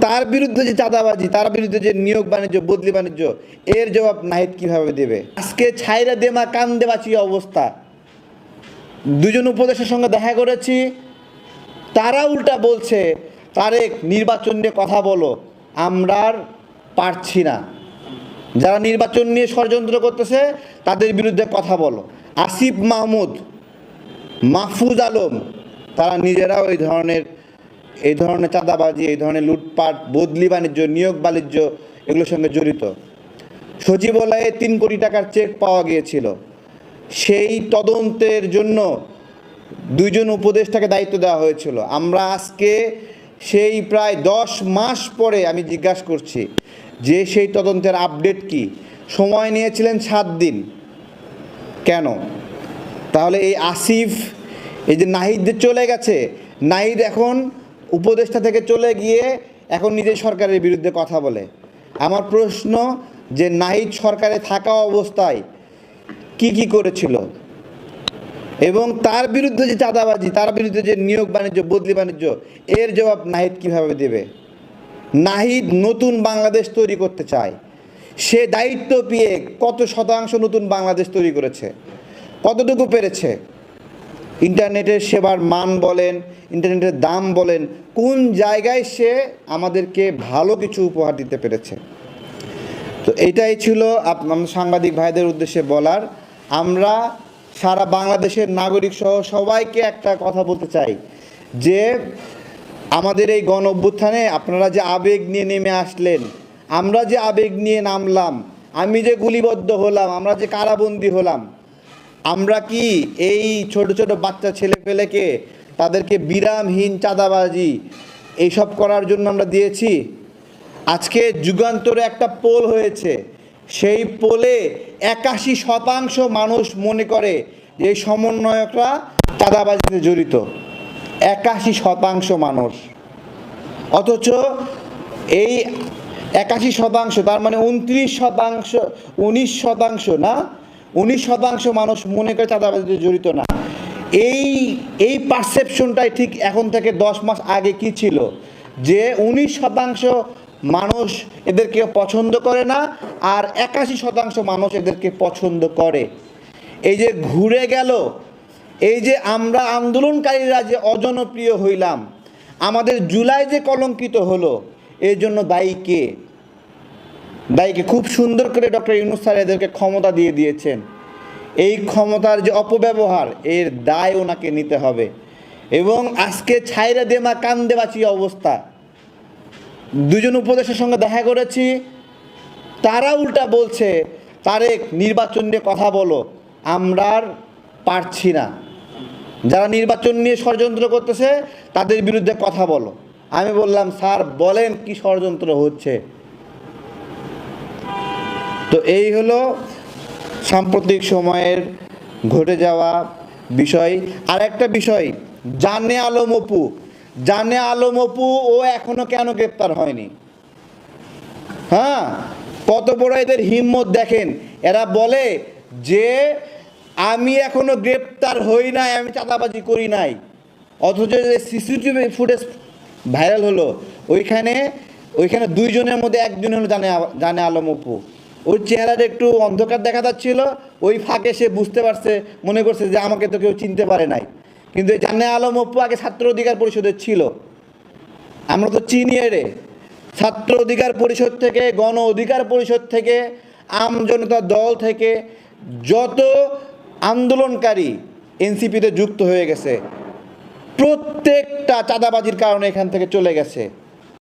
তার বিরুদ্ধে যে চাঁদাবাজি, তার বিরুদ্ধে যে নিয়োগ বাণিজ্য, বদলি বাণিজ্য, এর জবাব নাহিদ কীভাবে দেবে? আজকে ছাইরা দেমা কান দেবাচি অবস্থা। দুজন উপদেশের সঙ্গে দেখা করেছি। তারা উল্টা বলছে, তারেক, নির্বাচন নিয়ে কথা বলো। আমরা আর পারছি না। যারা নির্বাচন নিয়ে ষড়যন্ত্র করতেছে, তাদের বিরুদ্ধে কথা বলো। আসিফ মাহমুদ, মাহফুজ আলম, তারা নিজেরাও এই ধরনের এই ধরনের চাঁদাবাজি, এই ধরনের লুটপাট, বদলি বাণিজ্য, নিয়োগ বাণিজ্য এগুলোর সঙ্গে জড়িত। সচিবালয়ে তিন কোটি টাকার চেক পাওয়া গিয়েছিল। সেই তদন্তের জন্য দুইজন উপদেষ্টাকে দায়িত্ব দেওয়া হয়েছিল। আমরা আজকে সেই প্রায় দশ মাস পরে আমি জিজ্ঞাসা করছি যে সেই তদন্তের আপডেট কি? সময় নিয়েছিলেন সাত দিন। কেন? তাহলে এই আসিফ, এই যে নাহিদ যে চলে গেছে, নাহিদ এখন উপদেষ্টা থেকে চলে গিয়ে এখন নিজের সরকারের বিরুদ্ধে কথা বলে। আমার প্রশ্ন যে নাহিদ সরকারে থাকা অবস্থায় কি কি করেছিল? এবং তার বিরুদ্ধে যে চাঁদাবাজি, তার বিরুদ্ধে যে নিয়োগ বাণিজ্য, বদলি বাণিজ্য, এর জবাব নাহিদ কীভাবে দেবে? নাহিদ নতুন বাংলাদেশ তৈরি করতে চায়। সে দায়িত্ব পেয়ে কত শতাংশ নতুন বাংলাদেশ তৈরি করেছে? কতটুকু পেরেছে? ইন্টারনেটের সেবার মান বলেন, ইন্টারনেটের দাম বলেন, কোন জায়গায় সে আমাদেরকে ভালো কিছু উপহার দিতে পেরেছে। তো এটাই ছিল আপনার সাংবাদিক ভাইদের উদ্দেশ্যে বলার। আমরা সারা বাংলাদেশের নাগরিক সহ সবাইকে একটা কথা বলতে চাই, যে আমাদের এই গণ অভ্যুত্থানে আপনারা যে আবেগ নিয়ে নেমে আসলেন, আমরা যে আবেগ নিয়ে নামলাম, আমি যে গুলিবদ্ধ হলাম, আমরা যে কারাবন্দী হলাম আমরা কি এই ছোট ছোট বাচ্চা ছেলে পেলেকে তাদেরকে বিরামহীন চাঁদাবাজি এইসব করার জন্য আমরা দিয়েছি? আজকে যুগান্তরে একটা পোল হয়েছে। সেই পোলে একাশি শতাংশ মানুষ মনে করে যে সমন্বয়করা চাঁদাবাজিতে জড়িত। একাশি শতাংশ মানুষ। অথচ এই একাশি শতাংশ, তার মানে উনত্রিশ শতাংশ, উনিশ শতাংশ না উনিশ শতাংশ মানুষ মনে করে চাঁদাবাজিতে জড়িত না। এই এই পারসেপশনটাই ঠিক এখন থেকে দশ মাস আগে কি ছিল? যে উনিশ শতাংশ মানুষ এদেরকে পছন্দ করে না আর একাশি শতাংশ মানুষ এদেরকে পছন্দ করে। এই যে ঘুরে গেল, এই যে আমরা আন্দোলনকারীরা যে অজনপ্রিয় হইলাম, আমাদের জুলাই যে কলঙ্কিত হলো, এর জন্য দায়ী কে? দায়ীকে খুব সুন্দর করে ডক্টর ইউনুস স্যার এদেরকে ক্ষমতা দিয়ে দিয়েছেন। এই ক্ষমতার যে অপব্যবহার, এর দায় ওনাকে নিতে হবে। এবং আজকে ছাইরা দেমা, কান্দে দেবাচি অবস্থা। দুজন উপদেশের সঙ্গে দেখা করেছি। তারা উল্টা বলছে, তারেক, নির্বাচন নিয়ে কথা বলো। আমরা আর পারছি না। যারা নির্বাচন নিয়ে ষড়যন্ত্র করতেছে, তাদের বিরুদ্ধে কথা বলো। আমি বললাম, স্যার, বলেন কি ষড়যন্ত্র হচ্ছে? তো এই হলো সাম্প্রতিক সময়ের ঘটে যাওয়া বিষয়। আর একটা বিষয়, জানে আলম অপু। জানে আলম অপু, ও এখনও কেন গ্রেপ্তার হয়নি? হ্যাঁ কত বড় এদের হিম্মত দেখেন। এরা বলে যে, আমি এখনও গ্রেপ্তার হই নাই, আমি চাঁদাবাজি করি নাই। অথচ যে সিসিটিভি ফুটেজ ভাইরাল হলো, ওইখানে ওইখানে দুইজনের মধ্যে একজন হলো জানে জানে আলম অপু। ওর চেহারাটা একটু অন্ধকার দেখা যাচ্ছিল, ওই ফাঁকে সে বুঝতে পারছে, মনে করছে যে আমাকে তো কেউ চিনতে পারে নাই। কিন্তু এই জানে আলম অপু আগে ছাত্র অধিকার পরিষদের ছিল। আমরা তো চিনি রে ছাত্র অধিকার পরিষদ থেকে, গণ অধিকার পরিষদ থেকে, আম জনতা দল থেকে যত আন্দোলনকারী এনসিপিতে যুক্ত হয়ে গেছে, প্রত্যেকটা চাঁদাবাজির কারণে এখান থেকে চলে গেছে।